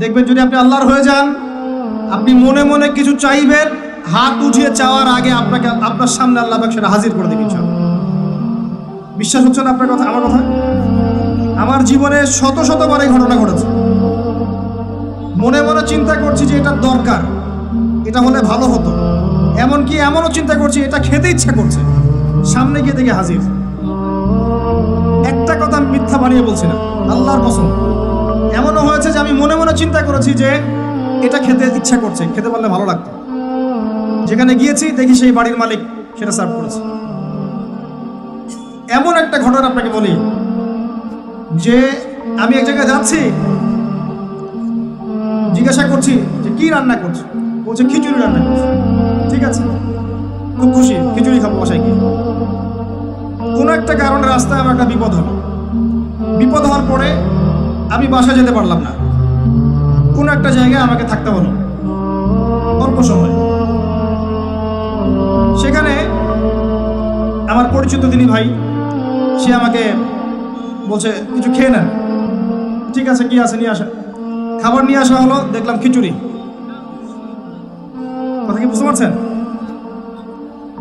দেখবেন যদি আপনি আল্লাহর হয়ে যান, আপনি মনে মনে কিছু চাইবেন, হাত উঠিয়ে চাওয়ার আগে আপনাকে, আপনার সামনে আল্লাহ সেটা হাজির করে দেবে ইনশাআল্লাহ। বিশ্বাস হচ্ছে না আপনার কথা? আমার কথা? আমার জীবনে শত শতবার এই ঘটনা ঘটেছে। মনে মনে চিন্তা করছি যে এটা দরকার, এটা হলে ভালো হতো। এমনকি এমনও চিন্তা করছি, এটা খেতে ইচ্ছা করছে। সামনে গিয়ে দেখে হাজির। একটা কথা আমি মিথ্যা বানিয়ে বলছি না, আল্লাহর কসম। এমনও হয়েছে যে আমি মনে মনে চিন্তা করেছি যে এটা খেতে ইচ্ছা করছে, খেতে পারলে ভালো লাগতো। যেখানে গিয়েছি, দেখি সেই বাড়ির মালিক সেটা সার্ভ করেছে। এমন একটা ঘটনা আপনাকে বলি, যে আমি এক জায়গায় যাচ্ছি, জিজ্ঞাসা করছি যে কি রান্না করছ? বলছে, খিচুড়ি রান্না করছে। ঠিক আছে, খুব খুশি, খিচুড়ি খাব বাসায় গিয়ে। কোনো একটা কারণে রাস্তায় আমার একটা বিপদ হলো। বিপদ হওয়ার পরে আমি বাসায় যেতে পারলাম না। কোনো একটা জায়গায় আমাকে থাকতে হলো অল্প সময়। সেখানে আমার পরিচিত তিনি ভাই, সে আমাকে বলছে, কিছু খেয়ে নেন। ঠিক আছে, কি আছে, নিয়ে আসা খাবার নিয়ে আসা হলো, দেখলাম খিচুড়ি। কথা কি বুঝতে পারছেন?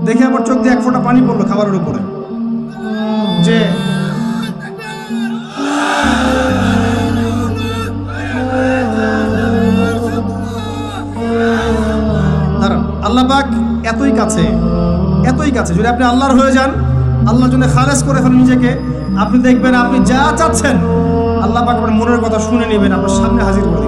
দেখে আমার চোখ দিয়ে এক ফোঁটা পানি পড়ল খাবারের উপরে। যে আল্লাহ পাক এতই কাছে এতই কাছে। যদি আপনি আল্লাহর হয়ে যান, আল্লাহর জন্য খালেজ করে ফেলেন নিজেকে, আপনি দেখবেন আপনি যা চাচ্ছেন, আল্লাহ পাক আপনার মনের কথা শুনে নেবেন, আপনার সামনে হাজির করে